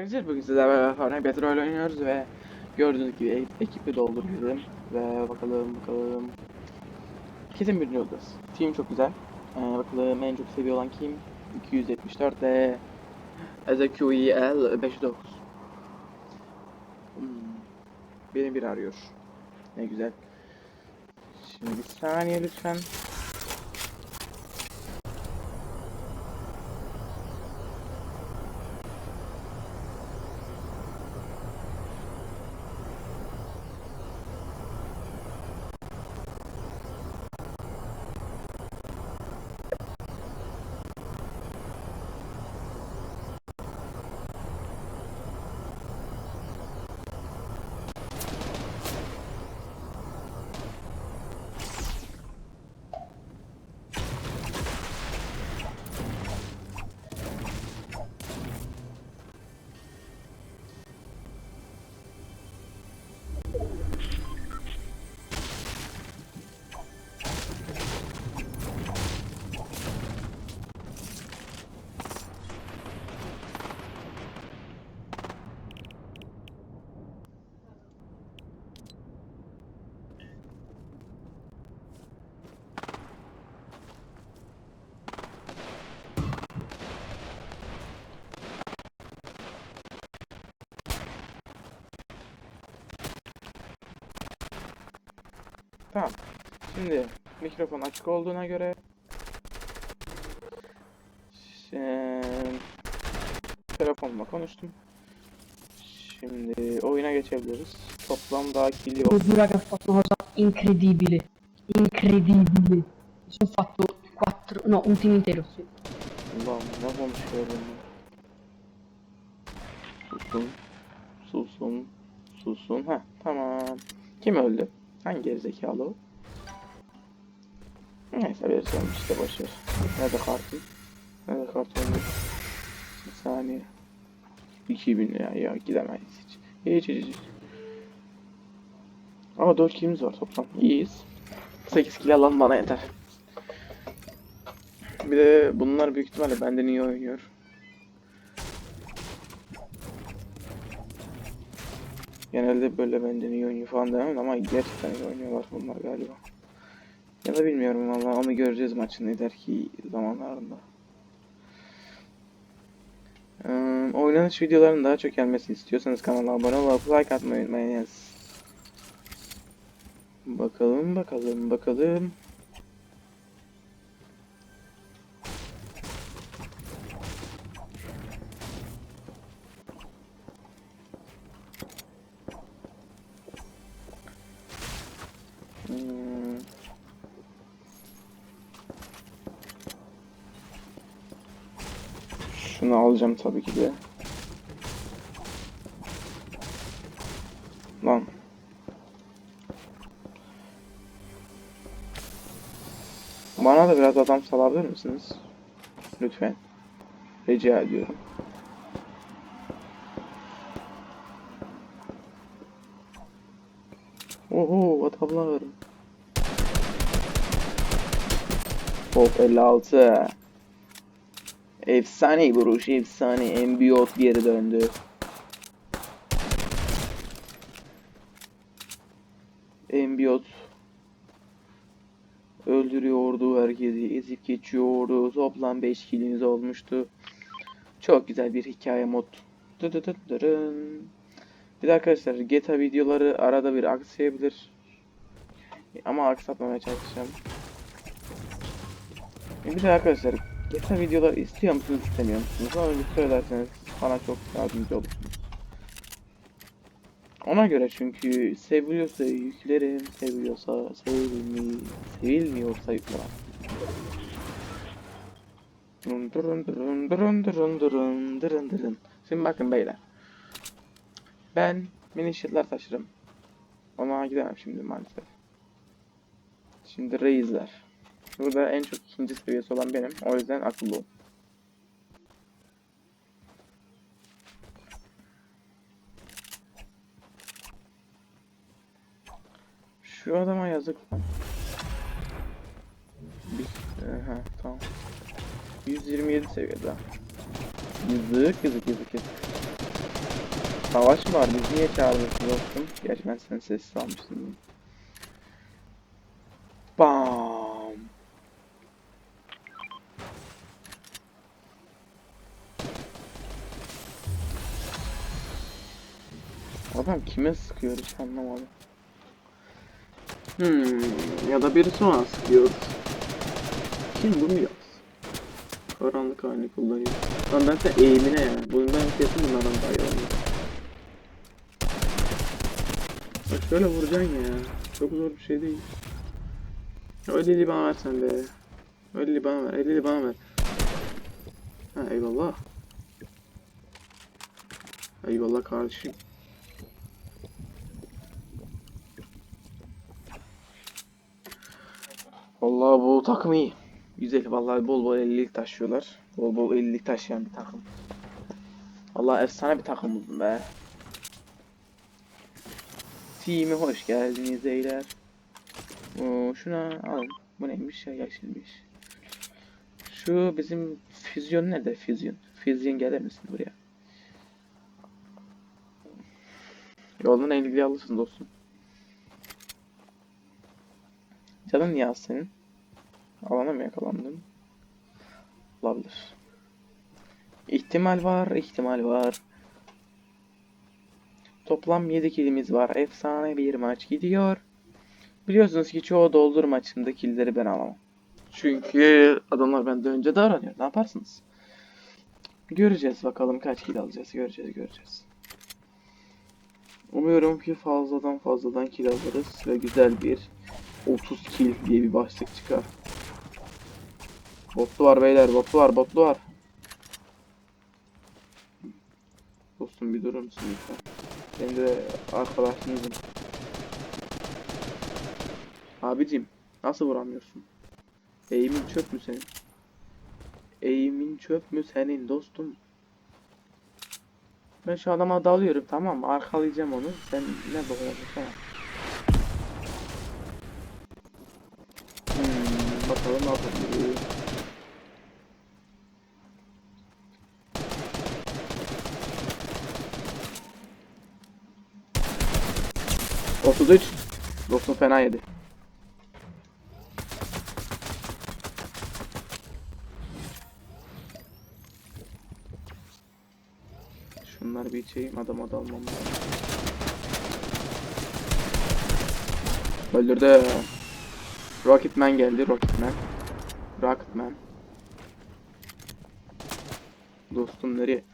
Arkadaşlar. Bugün sizlerle beraber Battle Royale oynuyoruz ve gördüğünüz gibi e- ekibi doldurdum ve bakalım bakalım. Kesin birinci olacağız. Team çok güzel. Ee, bakalım en çok seviye olan kim? 274 ve EZQEL 59. Hmm. Beni bir arıyor. Ne güzel. Şimdi bir saniye lütfen. Tamam. Şimdi mikrofon açık olduğuna göre Eee, telefonla konuştum. Şimdi oyuna geçebiliriz. Toplam daha kill yok. Devo raga, ho fatto una cosa incredibile. Incredibile. Mi sono fatto quattro, no, un team intero, sì. Allah'ım ne konuşuyorum ben? Susun. Susun. Susun. Ha tamam. Kim öldü? Hangi gerizekalı o? Neyse vereceğim işte boşver. Nerede kartın? Nerede kartın? Bir saniye. 2000 lira ya gidemeyiz hiç. Hiç hiç hiç. Ama 4 kilimiz var toplam. İyiyiz. 8 kill alan bana yeter. Bir de bunlar büyük ihtimalle benden iyi oynuyor. Genelde böyle benden iyi oynuyor falan demem ama gerçekten iyi oynuyorlar bunlar galiba. Ya da bilmiyorum valla onu göreceğiz maçın ileriki zamanlarında. Ee, oynanış videolarının daha çok gelmesini istiyorsanız kanala abone olup like atmayı unutmayınız. Bakalım bakalım bakalım. Alacağım tabii ki de. Lan. Bana da biraz adam salabilir misiniz? Lütfen. Rica ediyorum. Oho adamlar. Top 56. Efsane vuruş, efsane. Embiyot geri döndü. Embiyot öldürüyordu herkesi, ezip geçiyordu. Toplam 5 kilimiz olmuştu. Çok güzel bir hikaye mod. Bir de arkadaşlar GTA videoları arada bir aksayabilir. Ama aksatmamaya çalışacağım. Bir de arkadaşlar GTA videoları istiyor musunuz istemiyor musunuz? Onu bir söylerseniz bana çok yardımcı olursunuz. Ona göre çünkü seviliyorsa yüklerim, seviliyorsa sevilmi, sevilmiyorsa yüklemem. Dırın dırın dırın dırın dırın dırın dırın dırın. Şimdi bakın beyler. Ben mini shield'lar taşırım. Ona gidemem şimdi maalesef. Şimdi reisler. Burada en çok ikinci seviyesi olan benim. O yüzden akıllı ol. Şu adama yazık. Bir, aha, tamam. 127 seviyede. Yazık yazık yazık yazık. Savaş mı var? Biz niye çağırıyorsun dostum? Gerçi ben seni sessiz almıştım. Bam. Kime sıkıyor hiç anlamadım. Hmm, ya da birisi ona sıkıyor. Kim bunu yaz? Karanlık halini kullanıyor. Lan ben sen eğimine ya. Bundan kesin bunlardan daha iyi olmuyor. Bak şöyle vuracaksın ya. Çok zor bir şey değil. Ya Öyleli bana ver sen be. Öyleli bana ver. Öyleli bana ver. Ha eyvallah. Eyvallah kardeşim. Vallahi bu takım iyi. Güzel vallahi bol bol 50'lik taşıyorlar. Bol bol 50'lik taşıyan bir takım. Vallahi efsane bir takım buldum be. Team'e hoş geldiniz beyler. Oo, şuna alın. Bu neymiş ya yeşilmiş. Şu bizim füzyon nerede füzyon? Füzyon gelir misin buraya? Yoldan ilgili alırsın dostum. Canın az senin? Alana mı yakalandın? Olabilir. İhtimal var, ihtimal var. Toplam 7 kilimiz var. Efsane bir maç gidiyor. Biliyorsunuz ki çoğu doldur maçında killleri ben alamam. Çünkü adamlar benden önce davranıyor. Ne yaparsınız? Göreceğiz bakalım kaç kill alacağız. Göreceğiz, göreceğiz. Umuyorum ki fazladan fazladan kill alırız ve güzel bir 30 kill diye bir başlık çıkar. Botlu var beyler, botlu var, botlu var. Dostum bir durur musun lütfen? Benim de arkadaşınızım. Abicim, nasıl vuramıyorsun? Eğimin çöp mü senin? Eğimin çöp mü senin dostum? Ben şu adama dalıyorum tamam mı? Arkalayacağım onu. Sen ne dokunuyorsun tamam. Hmm, bakalım ne yapabilir. Otuz üç. Dostum fena yedi. Şunları bir içeyim adama dalmam lazım. Öldürdü. Rocketman geldi Rocketman. Rocketman. Dostum nereye?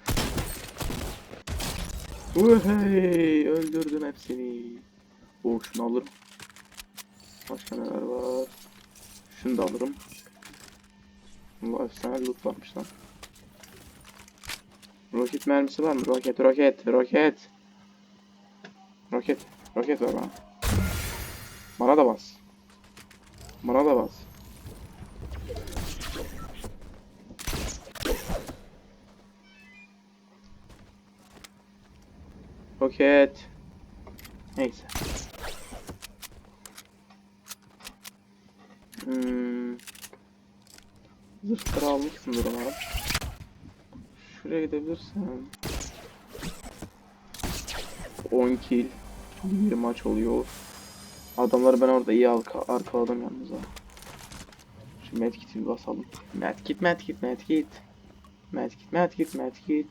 Uhey, öldürdüm hepsini. Oh şunu alırım. Başka neler var? Şunu da alırım. Allah efsane loot varmış lan. Roket mermisi var mı? Roket, roket, roket. Roket, roket ver bana. Bana da bas. Bana da bas. Roket. Neyse. Hmm. Zırhları almışsındır umarım. Şuraya gidebilirsin. 10 kill. Bir maç oluyor. Adamları ben orada iyi arka arkaladım yalnız ha. Şu medkit'i bir basalım. Medkit, medkit, medkit. Medkit, medkit, medkit.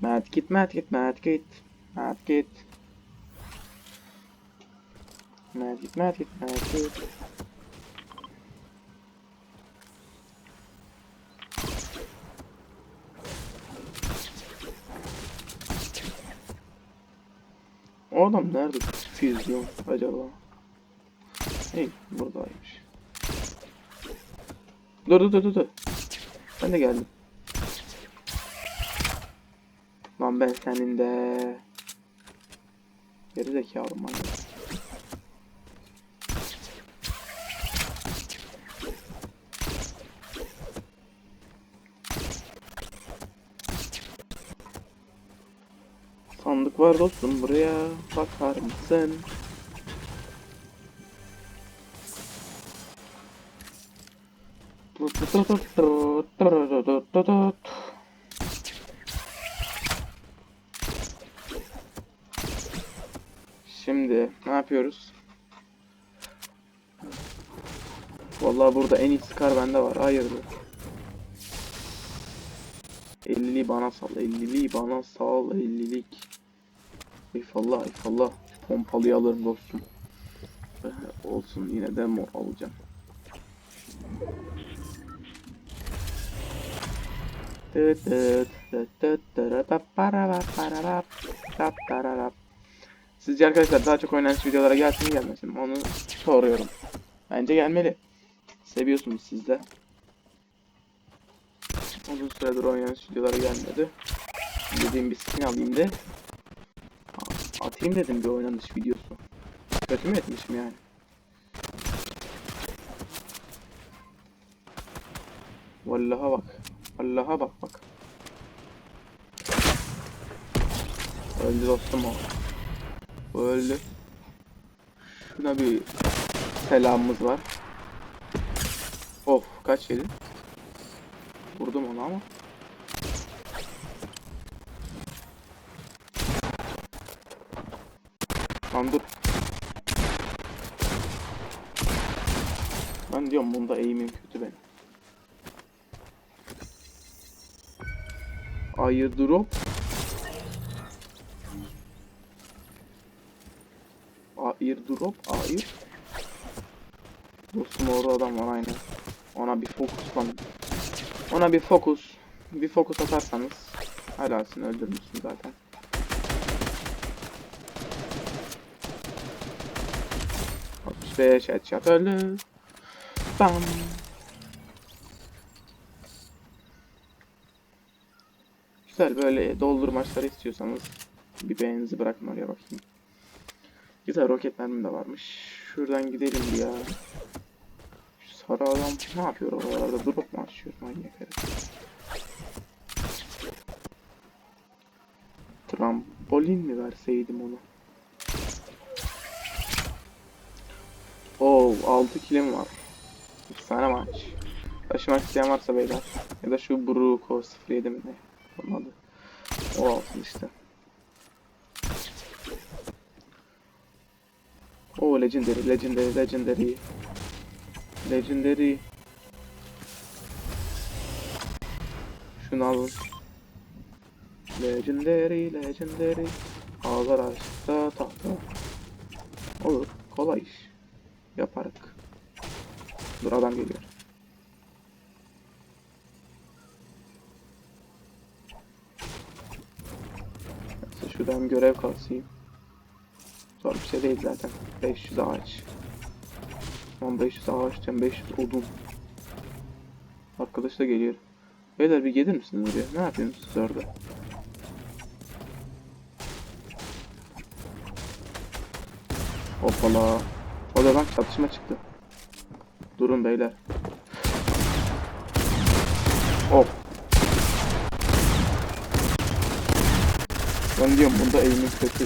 Medkit, medkit, medkit. Medkit. Medkit, medkit, medkit. O adam nerede füzyon acaba? Hey buradaymış. Dur dur dur dur. Ben de geldim. Lan ben senin de. Geri zekalı manyak. var dostum buraya bakar mısın? Şimdi ne yapıyoruz? Vallahi burada en iyi skar bende var. Hayırdır? 50'li bana sal, 50'li bana sal, 50'lik. Eyvallah eyvallah. Pompalıyı alırım dostum. Eh, Olsun yine de mor alacağım. Sizce arkadaşlar daha çok oynanış videolara gelsin gelmesin? Onu soruyorum. Bence gelmeli. Seviyorsunuz siz de. Uzun süredir oynanış videoları gelmedi. Dediğim bir skin alayım de. Atayım dedim bir oynanış videosu. Kötü mü etmişim yani? Vallaha bak. Vallaha bak bak. Öldü dostum o. Öldü. Şuna bir selamımız var. Of kaç yedi? Vurdum onu ama. Lan dur. Ben diyorum bunda eğimim kötü benim. Ayı drop. Ayır drop. Ayır. Dostum orada adam var aynen. Ona bir fokus lan. Ona bir fokus. Bir fokus atarsanız. Helalsin öldürmüşsün zaten. Beş headshot öldü. Bam. Güzel böyle doldurmaçları istiyorsanız bir beğeninizi bırakın oraya bakayım. Güzel roket mermim de varmış. Şuradan gidelim ya. Şu sarı adam ne yapıyor oralarda? Drop mu açıyor manyak herif? Trambolin mi verseydim onu? Oo 6 kilim var. Efsane maç. Taşımak isteyen varsa beyler. Ya da şu Bruco 07 mi ne? Onun adı. O alsın işte. O legendary, legendary, legendary. Legendary. Şunu alın. Legendary, legendary. Ağlar açta tahta. Olur, kolay iş. Yaparık. Dur adam geliyor. Neyse şuradan görev kalsayım. Zor bir şey değil zaten. 500 ağaç. Tamam 500 ağaç diyorum 500 odun. Arkadaş da geliyor. Beyler bir gelir misiniz oraya? Ne yapıyorsunuz siz orada? Hoppala. Odadan çatışma çıktı. Durun beyler. Hop. Ben diyorum bunda eğimim kötü.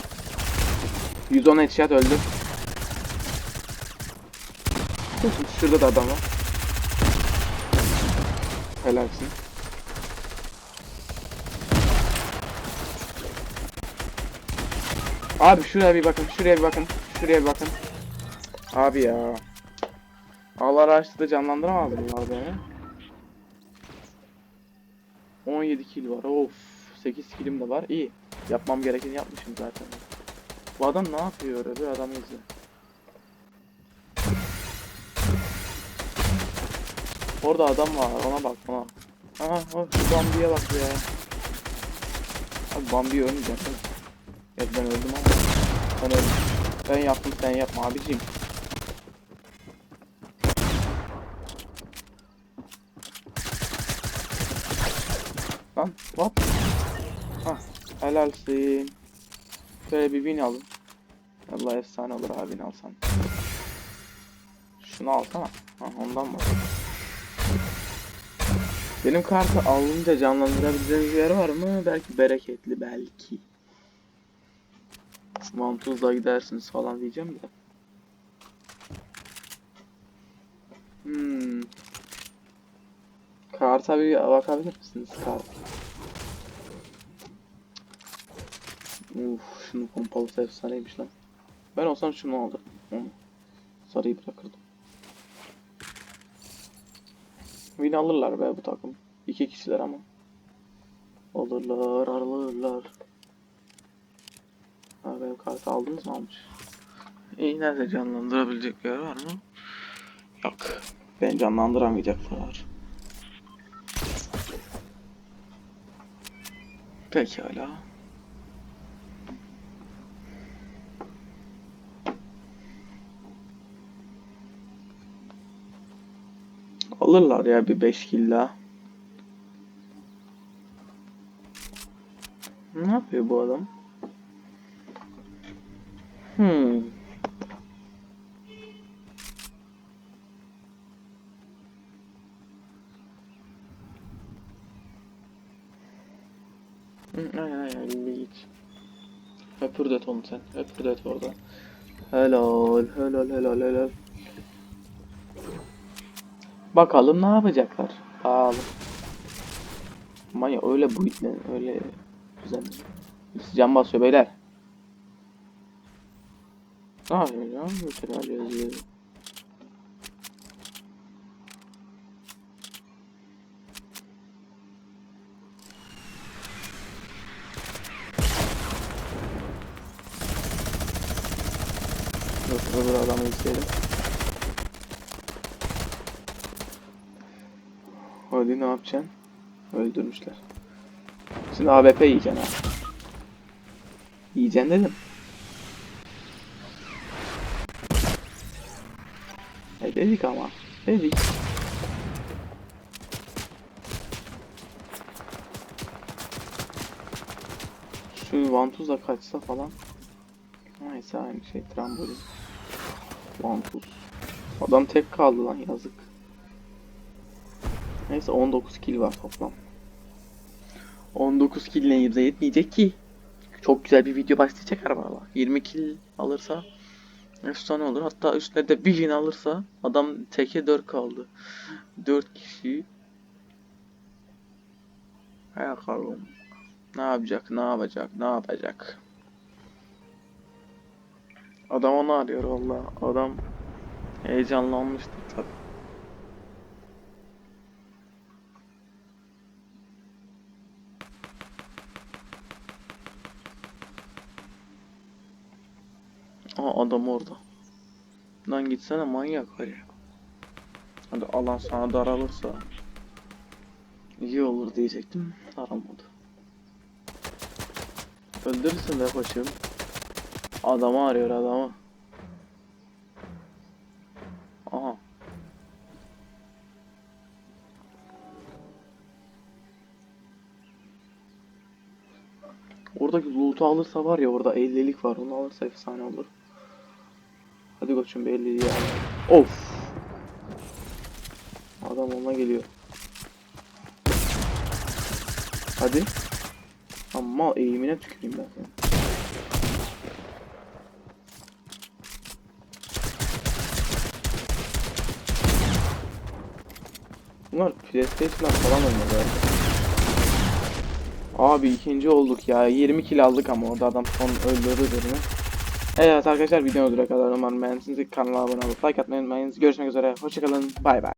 110 headshot öldü. Şurada da adam var. Helalsin. Abi şuraya bir bakın, şuraya bir bakın, şuraya bir bakın. Abi ya. Allah araçta da canlandıramaz bunlar beni. 17 kill var. Of. 8 killim de var. İyi. Yapmam gerekeni yapmışım zaten. Bu adam ne yapıyor öyle bir adamı izle. Orada adam var ona bak ona. Aha o şu Bambi'ye bak ya. Abi değil mi? Evet ben öldüm ama. Ben öldüm. Ben yaptım sen yapma abicim. Lan what? Hah helalsin. Şöyle bir win alın. Allah efsane olur abi win alsan. Şunu alsana. Ha ondan bak. Benim kartı alınca canlandırabileceğiniz yer var mı? Belki bereketli belki. Mantuzla gidersiniz falan diyeceğim de. Hmm. Karta bir bakabilir misiniz kart? Uf, şunun pompalısı efsaneymiş lan. Ben olsam şunu alırdım. Onu. Sarıyı bırakırdım. Win alırlar be bu takım. İki kişiler ama. Alırlar, alırlar. Benim kartı aldınız mı almış? İyi nerede canlandırabilecek yer var mı? Yok. Ben canlandıramayacaklar. Pekala. Alırlar ya bir 5 kill daha. Ne yapıyor bu adam? Hmm. Git. Öpürdet onu sen. Öpürdet orada. Helal helal helal helal. Bakalım ne yapacaklar. Bakalım. Manya öyle bu itle öyle güzel. Birisi Can basıyor beyler. Ne yapıyor ya? Mesela yazıyor. Dur öbür adamı isteyelim. Hadi ne yapacaksın? Öldürmüşler. Şimdi AWP yiyeceksin ha. Yiyeceksin dedim. E dedik ama. Dedik. Şu vantuzla kaçsa falan. Neyse aynı şey trambolin. Vantuz. Adam tek kaldı lan yazık. Neyse 19 kill var toplam. 19 kill neyimize yetmeyecek ki. Çok güzel bir video başlayacak araba. 20 kill alırsa efsane olur. Hatta üstüne de bir win alırsa adam teke 4 kaldı. 4 kişi. Hay bakalım. Ne yapacak, ne yapacak, ne yapacak. Adam onu arıyor valla. Adam heyecanlanmıştı tabii. Aa adam orada. Lan gitsene manyak hadi. Hadi alan sana daralırsa iyi olur diyecektim. Daralmadı. Öldürürsün be koçum. Adamı arıyor adamı. Aha. Oradaki loot'u alırsa var ya orada 50'lik var onu alırsa efsane olur. Hadi koçum bir 50'liği al. Of. Adam ona geliyor. Hadi. Ama eğimine tüküreyim ben senin. Bunlar PlayStation'dan falan galiba. Abi ikinci olduk ya. 20 kill aldık ama orada adam son öldürdü birini. Evet arkadaşlar videoya kadar umarım beğendiyseniz kanala abone olup like atmayı unutmayın. Görüşmek üzere. Hoşçakalın. Bay bay.